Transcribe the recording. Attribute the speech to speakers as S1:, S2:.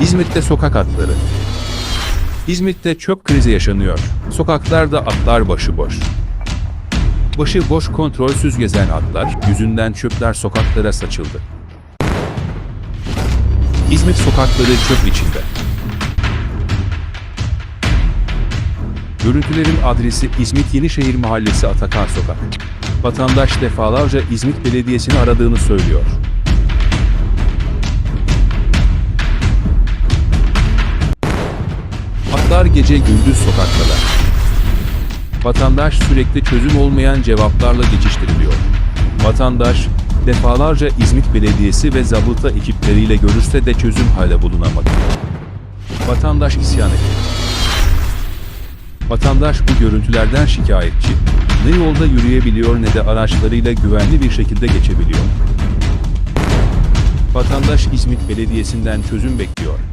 S1: İzmit'te sokak atları. İzmit'te çöp krizi yaşanıyor. Sokaklarda atlar başıboş. Başı boş kontrolsüz gezen atlar yüzünden çöpler sokaklara saçıldı. İzmit sokakları çöp içinde. Görüntülerin adresi İzmit Yenişehir Mahallesi Atakan Sokak. Vatandaş defalarca İzmit Belediyesi'ni aradığını söylüyor. Atlar gece gündüz sokaktalar. Vatandaş sürekli çözüm olmayan cevaplarla geçiştiriliyor. Vatandaş defalarca İzmit Belediyesi ve zabıta ekipleriyle görüşse de çözüm hala bulunamadı. Vatandaş isyan etti. Vatandaş bu görüntülerden şikayetçi. Ne yolda yürüyebiliyor ne de araçlarıyla güvenli bir şekilde geçebiliyor. Vatandaş İzmit Belediyesi'nden çözüm bekliyor.